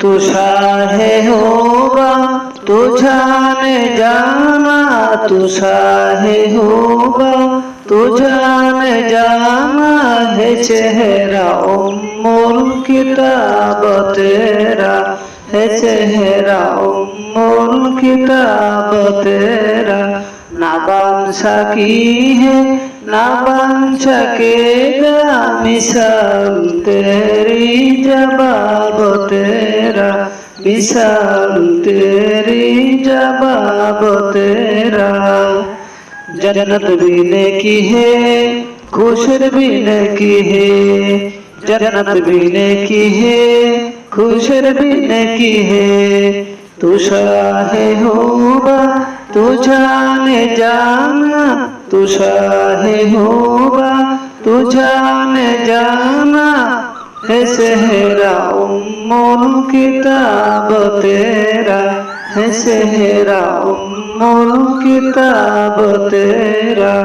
তুষা হে হোগা তুঝানে জানা তুষা হে হোগা তুঝানে জানা, হে চেহারা উম্মুল কিতাব তেরা, হে চেহারা উম্মুল কিতাব তেরা। बन सकी है ना बन सकेगा मिसाल तेरी जवाब तेरा मिसाल तेरी जवाब तेरा जन्नत भी ने की है खुशर भी ने की है जन्नत भी ने की है खुशर भी ने की है तू शाहे होगा तू जाने जाना तू शाहे होगा तू जाने जाना है सहरा उम्मुल किताब तेरा है सहरा उम्मुल किताब तेरा